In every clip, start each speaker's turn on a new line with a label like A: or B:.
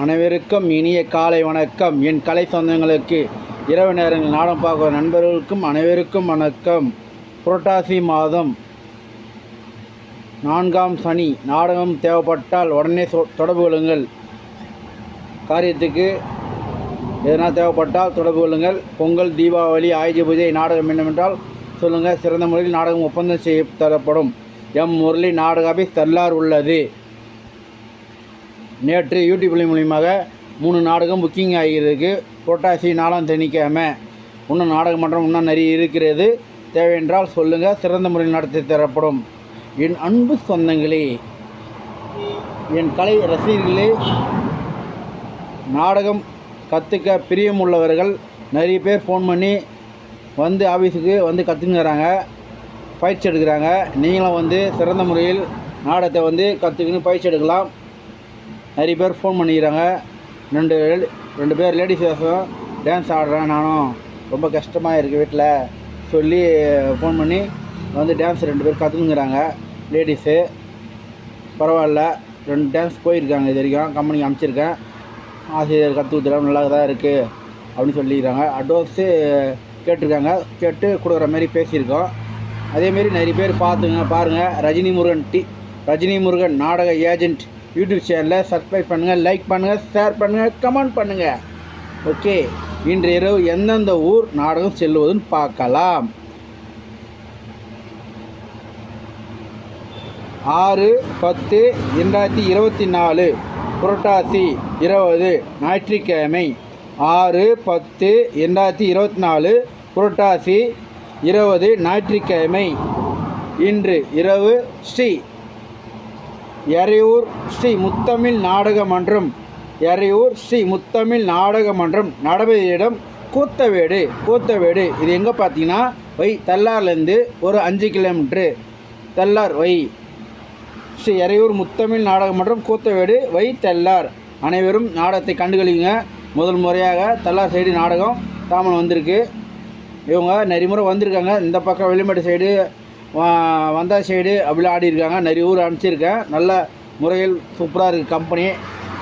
A: அனைவருக்கும் இனிய காலை வணக்கம். என் கலை சொந்தங்களுக்கு இரவு நேரங்கள் நாடகம் பார்க்குற நண்பர்களுக்கும் அனைவருக்கும் வணக்கம். புரட்டாசி மாதம் நான்காம் சனி. நாடகம் தேவைப்பட்டால் உடனே தொடர்பு கொள்ளுங்கள். காரியத்துக்கு எதனா தேவைப்பட்டால் தொடர்பு கொள்ளுங்கள். பொங்கல் தீபாவளி ஆயுத பூஜை நாடகம் என்னவென்றால் சொல்லுங்கள் சிறந்த முறையில் நாடகம் ஒப்பந்தம் செய்ய தரப்படும். எம் முரளி நாடக ஆபீஸ் தள்ளார் உள்ளது. நேற்று யூடியூப்ல மூலியமாக மூணு நாடகம் புக்கிங் ஆகியிருக்கு. புரட்டாசி நாளாம் சனிக்கிழமை. இன்னும் நாடகம் மன்றம் இன்னும் நிறைய இருக்கிறது. தேவையென்றால் சொல்லுங்கள் சிறந்த முறையில் நடத்தி தரப்படும். என் அன்பு சொந்தங்களே என் கலை ரசிகர்களே நாடகம் கற்றுக்க பிரியமுள்ளவர்கள் நிறைய பேர் ஃபோன் பண்ணி வந்து ஆஃபீஸுக்கு வந்து கற்றுங்கிறாங்க பயிற்சி எடுக்கிறாங்க. நீங்களும் வந்து சிறந்த முறையில் நாடகத்தை வந்து கற்றுக்கின்னு பயிற்சி எடுக்கலாம். நிறைய பேர் ஃபோன் பண்ணிக்கிறாங்க. ரெண்டு ரெண்டு பேர் லேடிஸ் வேஷம் டான்ஸ் ஆடுறேன் நானும். ரொம்ப கஷ்டமாக இருக்குது வீட்டில் சொல்லி ஃபோன் பண்ணி வந்து டான்ஸ் ரெண்டு பேர் கற்றுக்குங்கிறாங்க லேடிஸு பரவாயில்ல. ரெண்டு டான்ஸ் போயிருக்காங்க இது வரைக்கும். கம்பெனிக்கு அனுப்பிச்சிருக்கேன். ஆசிரியர் கற்று கொடுத்துலாம் நல்லா தான் இருக்குது அப்படின்னு சொல்லிக்கிறாங்க. அட்வான்ஸு கேட்டிருக்காங்க. கேட்டு கொடுக்குற மாதிரி பேசியிருக்கோம். அதேமாரி நிறைய பேர் பார்த்துங்க பாருங்கள் ரஜினி முருகன் டி ரஜினி முருகன் நாடக ஏஜென்ட் யூடியூப் சேனலில் சப்ஸ்கிரைப் பண்ணுங்கள் லைக் பண்ணுங்கள் ஷேர் பண்ணுங்கள் கமெண்ட் பண்ணுங்கள் ஓகே இன்று இரவு எந்தெந்த ஊர் நாடகம் செல்வதுன்னு பார்க்கலாம். ஆறு பத்து இரண்டாயிரத்தி இருபத்தி நாலு புரட்டாசி இருபது ஞாயிற்றுக்கிழமை. ஆறு பத்து இரண்டாயிரத்தி இருபத்தி நாலு புரட்டாசி இருபது ஞாயிற்றுக்கிழமை. இன்று இரவு ஸ்ரீ எறையூர் ஸ்ரீ முத்தமிழ் நாடக மன்றம் எறையூர் ஸ்ரீ முத்தமிழ் நாடக மன்றம் நடவடிக்கையிடம் கூத்தவேடு கூத்தவேடு. இது எங்கே பார்த்தீங்கன்னா வை தல்லார்லேருந்து ஒரு அஞ்சு கிலோமீட்ரு. தெல்லார் வை. ஸ்ரீ எறையூர் முத்தமிழ் நாடக மன்றம் கூத்தவேடு வை தெல்லார். அனைவரும் நாடகத்தை கண்டுகளிங்க. முதல் முறையாக தல்லார் சைடு நாடகம் தாமன் வந்திருக்கு. இவங்க நிறையமுறை வந்திருக்காங்க. இந்த பக்கம் வெளிமேடு சைடு வந்தா சைடு அப்படிலாம் ஆடி இருக்காங்க. நிறைய ஊர் அனுப்பிச்சிருக்கேன். நல்ல முறையில் சூப்பராக இருக்குது கம்பெனி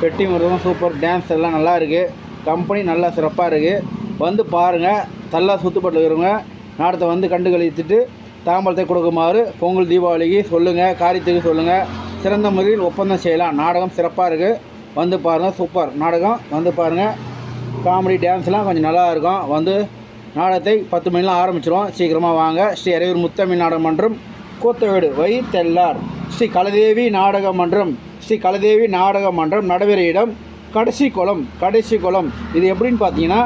A: பெட்டி முருகன் சூப்பர் டான்ஸ் எல்லாம் நல்லா இருக்குது கம்பெனி நல்லா சிறப்பாக இருக்குது வந்து பாருங்கள் நல்லா சுற்றுப்பட்டு இருக்கிறவங்க நாடகத்தை வந்து கண்டு கழித்துட்டு தாம்பலத்தை கொடுக்குமாறு பொங்கல் தீபாவளிக்கு சொல்லுங்கள் காரியத்துக்கு சொல்லுங்கள் சிறந்த முறையில் ஒப்பந்தம் செய்யலாம். நாடகம் சிறப்பாக இருக்குது வந்து பாருங்கள் சூப்பர் நாடகம் வந்து பாருங்கள் காமெடி டான்ஸ்லாம் கொஞ்சம் நல்லா இருக்கும். வந்து நாடகத்தை பத்து மணிலாம் ஆரம்பிச்சிருவோம். சீக்கிரமாக வாங்க. ஸ்ரீ அரையூர் முத்தமிழ் நாடக மன்றம் கூத்தவேடு வை தெல்லார் ஸ்ரீ கலதேவி நாடக மன்றம் ஸ்ரீ கலதேவி நாடக மன்றம் நடைபெற இடம் கடைசி குளம் கடைசி குளம். இது எப்படின்னு பார்த்தீங்கன்னா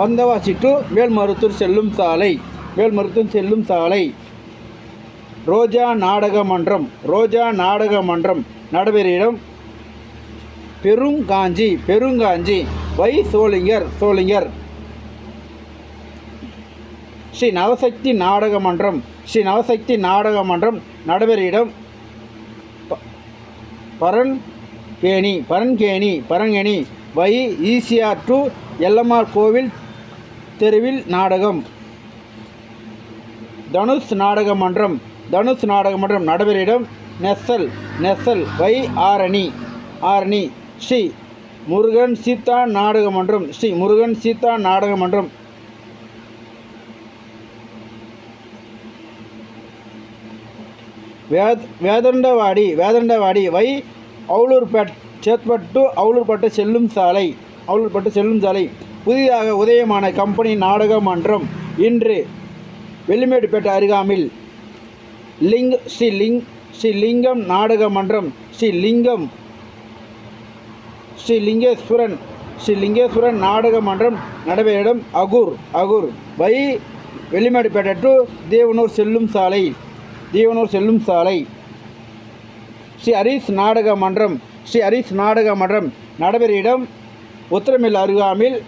A: வந்தவாசி டு வேல்மருத்தூர் செல்லும் சாலை வேல்மருத்தூர் செல்லும் சாலை. ரோஜா நாடக மன்றம் ரோஜா நாடக மன்றம் நடைபெற இடம் பெருங்காஞ்சி பெருங்காஞ்சி வை சோளிங்கர் சோளிங்கர். ஸ்ரீ நவசக்தி நாடக மன்றம் ஸ்ரீ நவசக்தி நாடக மன்றம் நடுவரிடம் பரன் ப- பரன்கேணி பரன்கேணி பரங்கேணி வை ஈசிஆர் டு எல்எம்ஆர் கோவில் தெருவில் நாடகம். தனுஷ் நாடக மன்றம் தனுஷ் நாடக மன்றம் நடுவரிடம் Nestle Nestle via Arani Arani Sri Murugan Seetha நாடக மன்றம் ஸ்ரீ முருகன் சீதா நாடக மன்றம் வேத் வேதண்டவாடி வேதண்டவாடி வை அவுலூர்பேட் சேத்பட்டு அவுலூர்பட்டு செல்லும் சாலை. அவுலூர்பட்டு செல்லும் சாலை. புதிதாக உதயமான கம்பெனி நாடக மன்றம் இன்று வெள்ளிமேடுப்பேட்டை அருகாமில். லிங் ஸ்ரீ லிங் ஸ்ரீ லிங்கம் நாடக மன்றம். ஸ்ரீ லிங்கம் ஸ்ரீ லிங்கேஸ்வரன் ஸ்ரீ லிங்கேஸ்வரன் நாடக மன்றம் நடைபெற இடம் அகூர் அகூர் வை வெள்ளிமேடுப்பேட்டை டு தேவனூர் செல்லும் சாலை. தீவனூர் செல்லும் சாலை. ஸ்ரீ ஹரிஸ் நாடக மன்றம் ஸ்ரீ ஹரிஸ் நாடக மன்றம் நடைபெற இடம் உத்தரமில் அருகாமில்.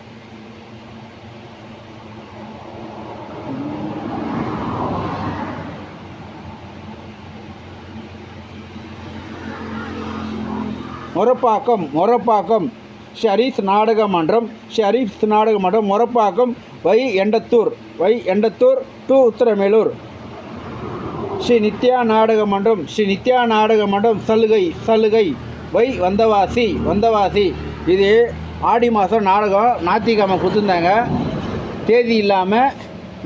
A: மொரப்பாக்கம் மொரப்பாக்கம். ஸ்ரீ ஹரீஸ் நாடக மன்றம் ஸ்ரீ நாடக மன்றம் Morappakkam via Endathur via Endathur to Uthiramerur. Sri Nithya நாடக மன்றம் ஸ்ரீ நித்யா நாடக மன்றம் சலுகை சலுகை. வை வந்தவாசி வந்தவாசி. இது ஆடி மாதம் நாடகம். ஞாயிற்றுக்கிழமை கொடுத்துருந்தாங்க. தேதி இல்லாமல்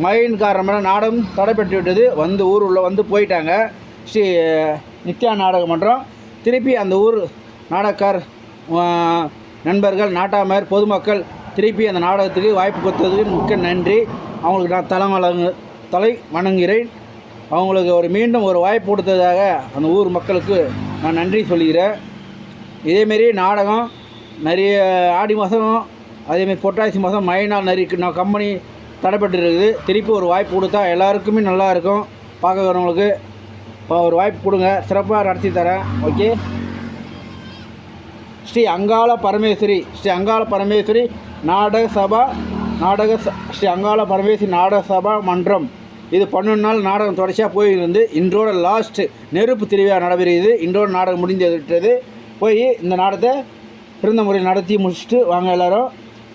A: மழையின் காரணமாக நாடகம் தடைப்பட்டு விட்டது. வந்து ஊர் உள்ள வந்து போயிட்டாங்க. ஸ்ரீ நித்யா நாடக மன்றம். திருப்பி அந்த ஊர் நாடகக்கார் நண்பர்கள் நாட்டாமர் பொதுமக்கள் திருப்பி அந்த நாடகத்துக்கு வாய்ப்பு கொடுத்ததுக்கு மிக்க நன்றி. அவங்களுக்கு நான் தலை வணங்கு தலை வணங்குகிறேன். அவங்களுக்கு ஒரு மீண்டும் ஒரு வாய்ப்பு கொடுத்ததாக அந்த ஊர் மக்களுக்கு நான் நன்றி சொல்கிறேன் இதேமாரி நாடகம் நிறைய ஆடி மாதம் அதேமாரி புரட்டாசி மாதம் மழை நாள் நிறைய நான் கம்பெனி தடைப்பட்டு இருக்குது திருப்பி ஒரு வாய்ப்பு கொடுத்தா எல்லாருக்குமே நல்லா இருக்கும். பார்க்க வரவங்களுக்கு இப்போ ஒரு வாய்ப்பு கொடுங்க. சிறப்பாக நடத்தி தரேன். ஓகே? ஸ்ரீ அங்காள பரமேஸ்வரி ஸ்ரீ அங்காள பரமேஸ்வரி நாடக சபா நாடக ச- ஸ்ரீ அங்காள பரமேஸ்வரி நாடக சபா மன்றம். இது பன்னெண்டு நாள் நாடகம் தொடர்ச்சியாக போய் இருந்து இன்றோட லாஸ்ட்டு நெருப்பு திருவிழா நடைபெறுகிறது. இன்றோட நாடகம் முடிந்து விட்டது போய் இந்த நாடகத்தை சிறந்த முறையில் நடத்தி முடிச்சுட்டு வாங்க எல்லாரும்.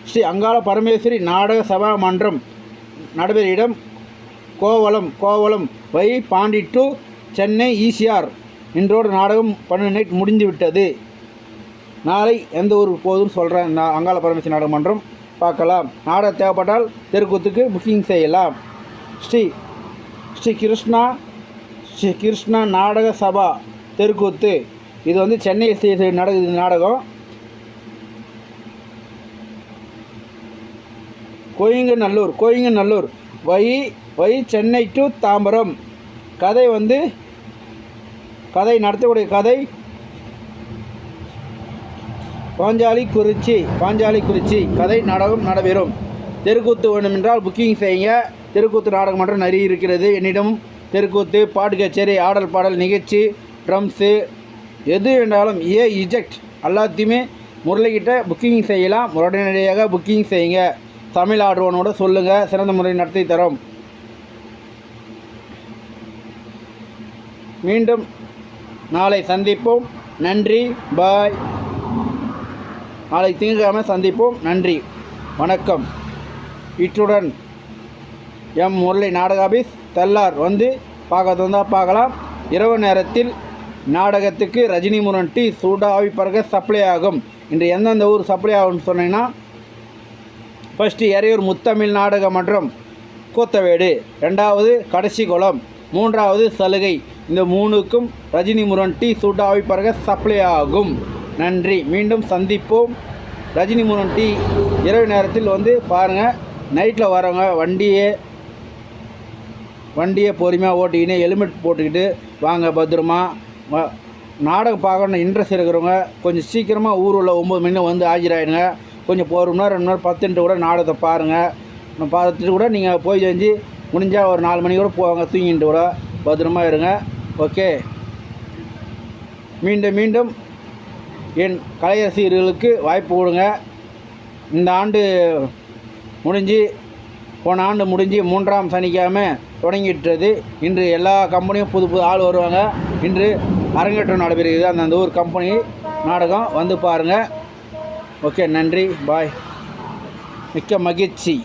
A: ஸ்ரீ அங்காள பரமேஸ்வரி நாடக சபா மன்றம் நடைபெற இடம் Kovalam Kovalam via Pondy to Chennai ECR. இன்றோட நாடகம் பன்னெண்டு நைட் முடிந்து விட்டது நாளை எந்த ஊருக்கு போதும்னு சொல்கிறேன் நான் அங்காள பரமேஸ்வரி நாடக மன்றம். பார்க்கலாம். நாடகம் தேவைப்பட்டால் தெருக்கூத்துக்கு புக்கிங் செய்யலாம். ஸ்ரீ ஸ்ரீ கிருஷ்ணா ஸ்ரீ கிருஷ்ணா நாடக சபா தெருக்கூத்து. இது வந்து சென்னை ஸ்டேஷன் நடக்குது நாடகம். Koyinganallur Koyinganallur. Via via Chennai to Tambaram. கதை வந்து கதை நடத்தக்கூடிய கதை. பாஞ்சாலி குறிச்சி பாஞ்சாலி குறிச்சி. கதை நாடகம் நடைபெறும். தெருக்கூத்து வேண்டுமென்றால் புக்கிங் செய்யுங்க. தெருக்கூத்து நாடகம் மற்றும் நிறைய இருக்கிறது. என்னிடம் தெருக்கூத்து பாட்டு கச்சேரி ஆடல் பாடல் நிகழ்ச்சி ட்ரம்ஸு எது வேண்டாலும் ஏ இஜெக்ட் எல்லாத்தையுமே முரளிக்கிட்ட புக்கிங் செய்யலாம். உடனடியாக புக்கிங் செய்யுங்க. தமிழ் ஆடுவோனோட சொல்லுங்கள் சிறந்த முறை நடத்தி தரோம். மீண்டும் நாளை சந்திப்போம். நன்றி. பாய். நாளை திங்கக்கிழமை சந்திப்போம். நன்றி. வணக்கம். இற்றுடன் எம் முரளி நாடக ஆபீஸ் தல்லார் வந்து பார்க்க வந்தால் பார்க்கலாம். இரவு நேரத்தில் நாடகத்துக்கு ரஜினி முரன் டீ சூடாவி பிறகு சப்ளை ஆகும். இன்று எந்தெந்த ஊர் சப்ளை ஆகும்னு சொன்னீங்கன்னா ஃபஸ்ட்டு எறையூர் முத்தமிழ் நாடக மன்றம் கூத்தவேடு ரெண்டாவது கடைசி குளம் மூன்றாவது சலுகை. இந்த மூணுக்கும் ரஜினி முரன் டீ சூடாவி பிறகு சப்ளை ஆகும். நன்றி. மீண்டும் சந்திப்போம். ரஜினி முரன் டீ இரவு நேரத்தில் வந்து பாருங்கள் நைட்டில் வரவங்க வண்டியே வண்டியை பொறுமையாக ஓட்டிக்கின்னு ஹெல்மெட் போட்டுக்கிட்டு வாங்க பத்திரமா. நாடகம் பார்க்கணும் இன்ட்ரெஸ்ட் இருக்கிறவங்க கொஞ்சம் சீக்கிரமாக ஊர் உள்ள ஒம்பது மணி வந்து ஆஜராயிடுங்க. கொஞ்சம் ஒரு மணி நேரம் ரெண்டு நேரம் பத்துன்ட்டு கூட நாடகத்தை பாருங்கள் பார்த்துட்டு கூட நீங்கள் போய் செஞ்சு முடிஞ்சால் ஒரு நாலு மணி கூட போவாங்க தூங்கிட்டு கூட பத்திரமா இருங்க. ஓகே. மீண்டும் மீண்டும் என் கலை ரசிகர்களுக்கு வாய்ப்பு கொடுங்க. இந்த ஆண்டு முடிஞ்சு போன ஆண்டு முடிஞ்சு மூன்றாம் சனிக்கிழமை தொடங்கிட்டது. இன்று எல்லா கம்பெனியும் புது புது ஆள் வருவாங்க. இன்று அரங்கேற்றம் நடைபெறுகிறது அந்த ஊர் கம்பெனி நாடகம் வந்து பாருங்கள் ஓகே நன்றி. பாய். மிக்க மகிழ்ச்சி.